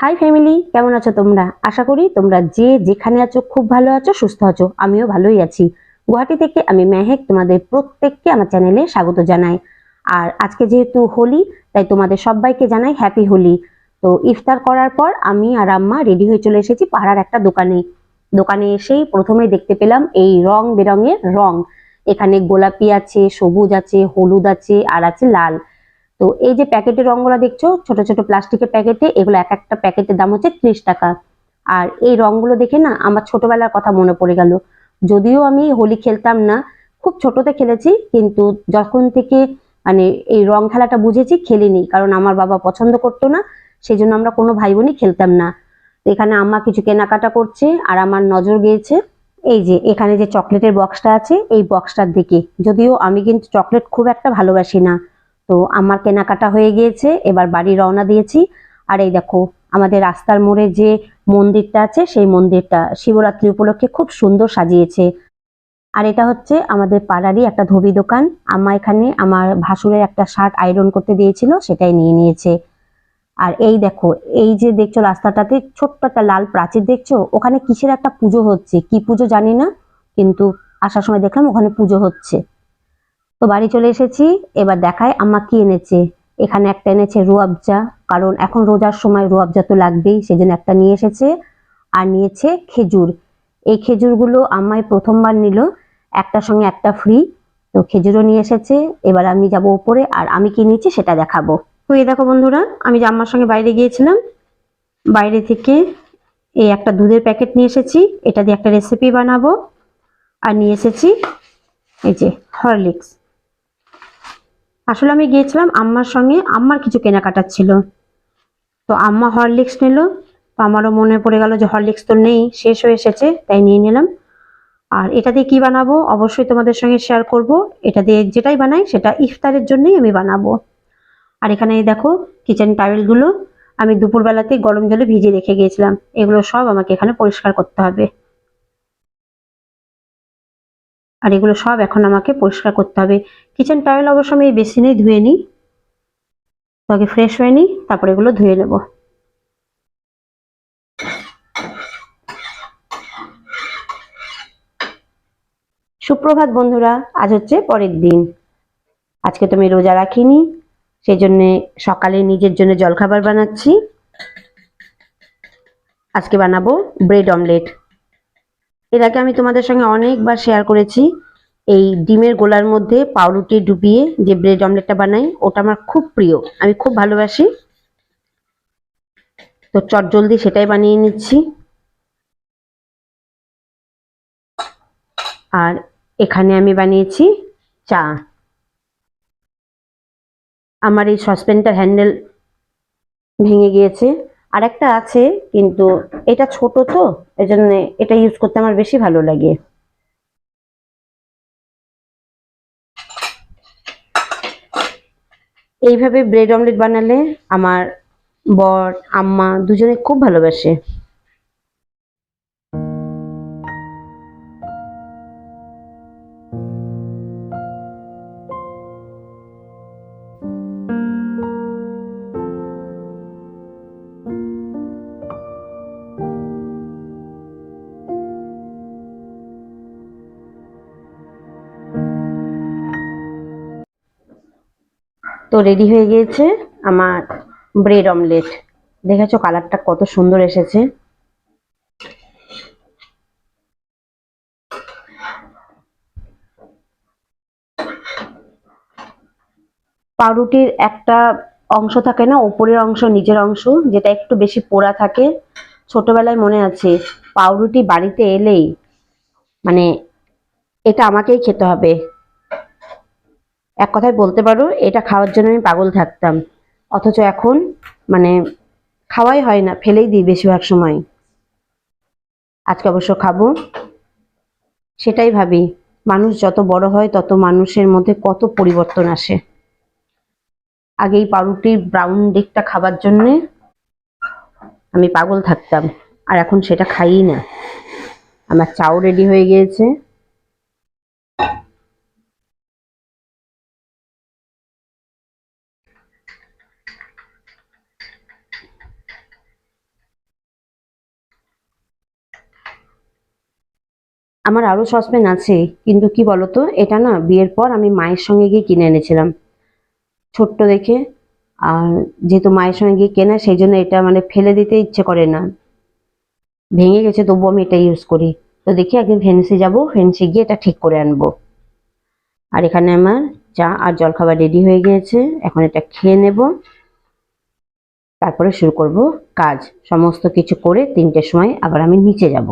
High family কেমন আছো তোমরা? আশা করি তোমরা যে যেখানে আছো, খুব ভালো আছো, সুস্থ আছো। আমিও ভালোই আছি। গুয়াহাটি থেকে আমি মেহেক তোমাদের প্রত্যেককে আমার চ্যানেলে স্বাগত জানাই। আর আজকে যেহেতু হোলি, তাই তোমাদের সবাইকে জানাই হ্যাপি হোলি তো ইফতার করার পর আমি আর আম্মা রেডি হয়ে চলে এসেছি পাহাড়ার একটা দোকানে। দোকানে এসেই প্রথমে দেখতে পেলাম এই রং বেরঙের রং। এখানে গোলাপি আছে, সবুজ আছে, হলুদ আছে, আর আছে লাল। তো এই যে প্যাকেটের রঙগুলো দেখছ, ছোট ছোট প্লাস্টিকের প্যাকেটে, এগুলো এক একটা প্যাকেটের দাম হচ্ছে ত্রিশ টাকা। আর এই রঙগুলো দেখে না আমার ছোটবেলার কথা মনে পড়ে গেল। যদিও আমি হোলি খেলতাম না, খুব ছোটতে খেলেছি, কিন্তু যখন থেকে মানে এই রং খেলাটা বুঝেছি, খেলিনি। কারণ আমার বাবা পছন্দ করতো না সেই জন্য আমরা কোনো ভাই বোনই খেলতাম না। এখানে আম্মা কিছু কেনাকাটা করছে, আর আমার নজর গিয়েছে, এই যে এখানে যে চকলেটের বক্সটা আছে, এই বক্সটার দিকে। যদিও আমি কিন্তু চকলেট খুব একটা ভালোবাসি না। তো আমার কেনাকাটা হয়ে গিয়েছে, এবার বাড়ি রওনা দিয়েছি। আর এই দেখো, আমাদের রাস্তার মোড়ে যে মন্দিরটা আছে, সেই মন্দিরটা শিবরাত্রি উপলক্ষে খুব সুন্দর সাজিয়েছে। আর এটা হচ্ছে আমাদের পাড়ারই একটা ধোবি দোকান। আম্মা এখানে আমার ভাসুরের একটা শার্ট আয়রন করতে দিয়েছিল, সেটাই নিয়ে নিয়েছে। আর এই দেখো, এই যে দেখছ রাস্তাটাতে ছোট্ট একটা লাল প্রাচীর দেখছ, ওখানে কিসের একটা পুজো হচ্ছে? কি পুজো জানি না, কিন্তু আসার সময় দেখলাম ওখানে পুজো হচ্ছে। তো বাড়ি চলে এসেছি। এবার দেখায় আম্মা কি এনেছে। এখানে একটা এনেছে রুয়াবজা কারণ এখন রোজার সময় রুয়াবজা তো লাগবেই, সেজন্য একটা নিয়ে এসেছে। আর নিয়েছে খেজুর। এই খেজুরগুলো আম্মাই প্রথমবার নিল, একটার সঙ্গে একটা ফ্রি তো খেজুরও নিয়ে এসেছে। এবার আমি যাব উপরে, আর আমি কি নিয়েছি সেটা দেখাবো। তো এই দেখো বন্ধুরা, আমি যে আম্মার সঙ্গে বাইরে গিয়েছিলাম, বাইরে থেকে এই একটা দুধের প্যাকেট নিয়ে এসেছি। এটা দিয়ে একটা রেসিপি বানাবো। আর নিয়ে এসেছি এই যে হরলিক্স আসলে আমি গিয়েছিলাম আম্মার সঙ্গে, আম্মার কিছু কেনাকাটার ছিল। তো আম্মা হরলিক্স নিল, তো আমারও মনে পড়ে গেল যে হরলিক্স তো নেই, শেষ হয়ে এসেছে, তাই নিয়ে নিলাম। আর এটা দিয়ে কি বানাবো? অবশ্যই তোমাদের সঙ্গে শেয়ার করব। এটা দিয়ে যেটাই বানাই, সেটা ইফতারের জন্যই আমি বানাবো। আর এখানে দেখো কিচেন টাওয়েলগুলো আমি দুপুরবেলাতে গরম জলে ভিজিয়ে রেখে গিয়েছিলাম। এগুলো সব আমাকে এখানে পরিষ্কার করতে হবে। আর এগুলো সব এখন আমাকে পরিষ্কার করতে হবে। কিচেন টাওয়েল অবশ্য আমি এই বেসিনেই ধুয়ে নিই। আগে ফ্রেশ হয়ে নিই, তারপরে এগুলো ধুয়ে নেব। সুপ্রভাত বন্ধুরা, আজ হচ্ছে পরের দিন। আজকে তো আমি রোজা রাখিনি সেই জন্যে সকালে নিজের জন্য জলখাবার বানাচ্ছি। আজকে বানাবো ব্রেড অমলেট এর আগে আমি তোমাদের সঙ্গে অনেকবার শেয়ার করেছি। এই ডিমের গোলার মধ্যে পাউরুটি ডুবিয়ে যে ব্রেড অমলেটটা বানাই, ওটা আমার খুব প্রিয়। আমি খুব ভালোবাসি। তো চট জলদি সেটাই বানিয়ে নিচ্ছি। আর এখানে আমি বানিয়েছি চা। আমার এই সসপ্যানটার হ্যান্ডেল ভেঙে গিয়েছে। আর একটা আছে, কিন্তু এটা ছোট তো এই জন্য এটা ইউজ করতে আমার বেশি ভালো লাগে। এইভাবে ব্রেড অমলেট বানালে আমার বর, আম্মা দুজনে খুব ভালোবাসে। তো রেডি হয়ে গিয়েছে আমার ব্রেড অমলেট দেখেছ কালারটা কত সুন্দর এসেছে। পাউরুটির একটা অংশ থাকে না, উপরের অংশ, নিচের অংশ, যেটা একটু বেশি পোড়া থাকে। ছোটবেলায় মনে আছে, পাউরুটি বাড়িতে এলেই মানে এটা আমাকেই খেতে হবে। এক কথায় বলতে পারো, এটা খাওয়ার জন্য আমি পাগল থাকতাম। অথচ এখন মানে খাওয়াই হয় না, ফেলেই দিই বেশিরভাগ সময়। আজকে অবশ্য খাব। সেটাই ভাবি, মানুষ যত বড় হয়, তত মানুষের মধ্যে কত পরিবর্তন আসে। আগে এই পাউরুটির ব্রাউন দিকটা খাবার জন্যে আমি পাগল থাকতাম, আর এখন সেটা খাই না। আমার চাও রেডি হয়ে গিয়েছে। আমার আরও সসপ্যান আছে, কিন্তু কি বলতো, এটা না বিয়ের পর আমি মায়ের সঙ্গে গিয়ে কিনে এনেছিলাম। ছোট্ট দেখে, আর যেহেতু মায়ের সঙ্গে গিয়ে কেনা, সেই জন্য এটা মানে ফেলে দিতে ইচ্ছে করে না। ভেঙে গেছে, তবু আমি এটা ইউজ করি। তো দেখি একদিন ফেন্সি যাব ফেন্সি গিয়ে এটা ঠিক করে আনব। আর এখানে আমার চা আর জলখাবার রেডি হয়ে গিয়েছে, এখন এটা খেয়ে নেব। তারপরে শুরু করব কাজ। সমস্ত কিছু করে তিনটের সময় আবার আমি নিচে যাব।